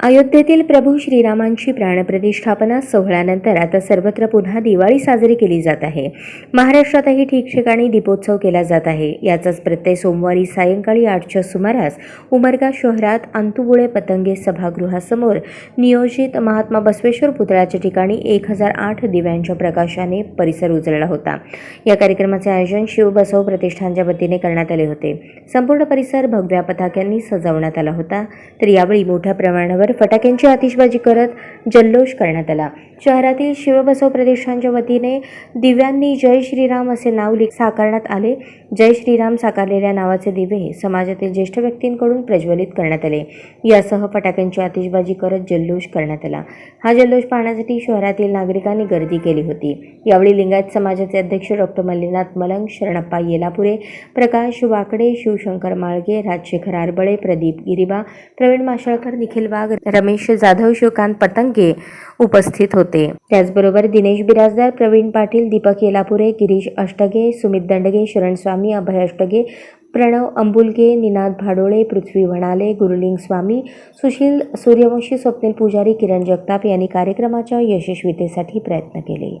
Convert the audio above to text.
अयोध्येतील प्रभू श्रीरामांची प्राणप्रतिष्ठापना सोहळ्यानंतर आता सर्वत्र पुन्हा दिवाळी साजरी केली जात आहे. महाराष्ट्रातही ठिकठिकाणी दीपोत्सव केला जात आहे. याचाच प्रत्यय सोमवारी सायंकाळी आठच्या सुमारास उमरगा शहरात अंतुबुळे पतंगे सभागृहासमोर नियोजित महात्मा बसवेश्वर पुतळ्याच्या ठिकाणी एक हजार आठ दिव्यांच्या प्रकाशाने परिसर उजळला होता. या कार्यक्रमाचे आयोजन शिवबसव प्रतिष्ठानच्या वतीने करण्यात आले होते. संपूर्ण परिसर भगव्या पताक्यांनी सजवण्यात आला होता. तर यावेळी मोठ्या प्रमाणावर फटाक्यांची आतिषबाजी करत जल्लोष करण्यात आला. शहरातील शिवबसव प्रदेशांच्या वतीने दिव्यांनी जय श्रीराम असे नाव लिख साकारण्यात आले. जय श्रीराम साकारलेल्या नावाचे दिवे समाजातील ज्येष्ठ व्यक्तींकडून प्रज्वलित करण्यात आले. यासह फटाक्यांची आतिषबाजी करत जल्लोष करण्यात आला. हा जल्लोष पाहण्यासाठी शहरातील नागरिकांनी गर्दी केली होती. यावेळी लिंगायत समाजाचे अध्यक्ष डॉक्टर मल्लीनाथ मलंग शरणप्पा येलापुरे प्रकाश वाकडे शिवशंकर माळगे राजशेखर आरबळे प्रदीप गिरिबा प्रवीण माशळकर निखिल वाघ रमेश जाधव शिवकांत पतंगे उपस्थित होते. त्याचबरोबर दिनेश बिराजदार प्रवीण पाटील दीपक येलापुरे गिरीश अष्टगे सुमित दंडगे शरणस्वामी अभय अष्टगे प्रणव अंबुलगे निनाद भाडोळे पृथ्वी वणाले गुरुलिंग स्वामी सुशील सूर्यवंशी स्वप्नील पुजारी किरण जगताप यांनी कार्यक्रमाच्या यशस्वीतेसाठी प्रयत्न केले.